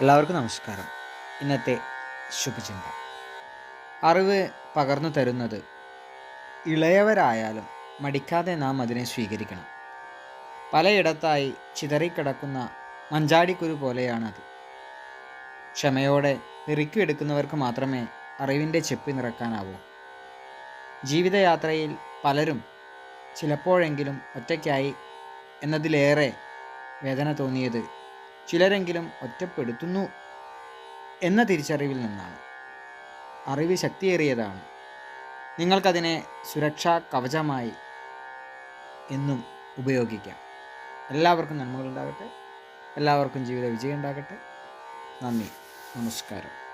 എല്ലാവർക്കും നമസ്കാരം. ഇന്നത്തെ ശുഭചിന്ത. അറിവ് പകർന്നു തരുന്നത് ഇളയവരായാലും മടിക്കാതെ നാം അതിനെ സ്വീകരിക്കണം. പലയിടത്തായി ചിതറിക്കിടക്കുന്ന മഞ്ചാടിക്കുരു പോലെയാണത്. ക്ഷമയോടെ പെറുക്കിയെടുക്കുന്നവർക്ക് മാത്രമേ അറിവിന്റെ ചെപ്പി നിറക്കാനാവൂ. ജീവിതയാത്രയിൽ പലരും ചിലപ്പോഴെങ്കിലും ഒറ്റയ്ക്കായി എന്നതിലേറെ വേദന തോന്നിയത് ചിലരെങ്കിലും ഒറ്റപ്പെടുത്തുന്നു എന്ന തിരിച്ചറിവിൽ നിന്നാണ്. അറിവ് ശക്തിയേറിയതാണ്. നിങ്ങൾക്കതിനെ സുരക്ഷാ കവചമായി എന്നും ഉപയോഗിക്കാം. എല്ലാവർക്കും നന്മകളുണ്ടാകട്ടെ. എല്ലാവർക്കും ജീവിത വിജയം ഉണ്ടാകട്ടെ നന്ദി. നമസ്കാരം.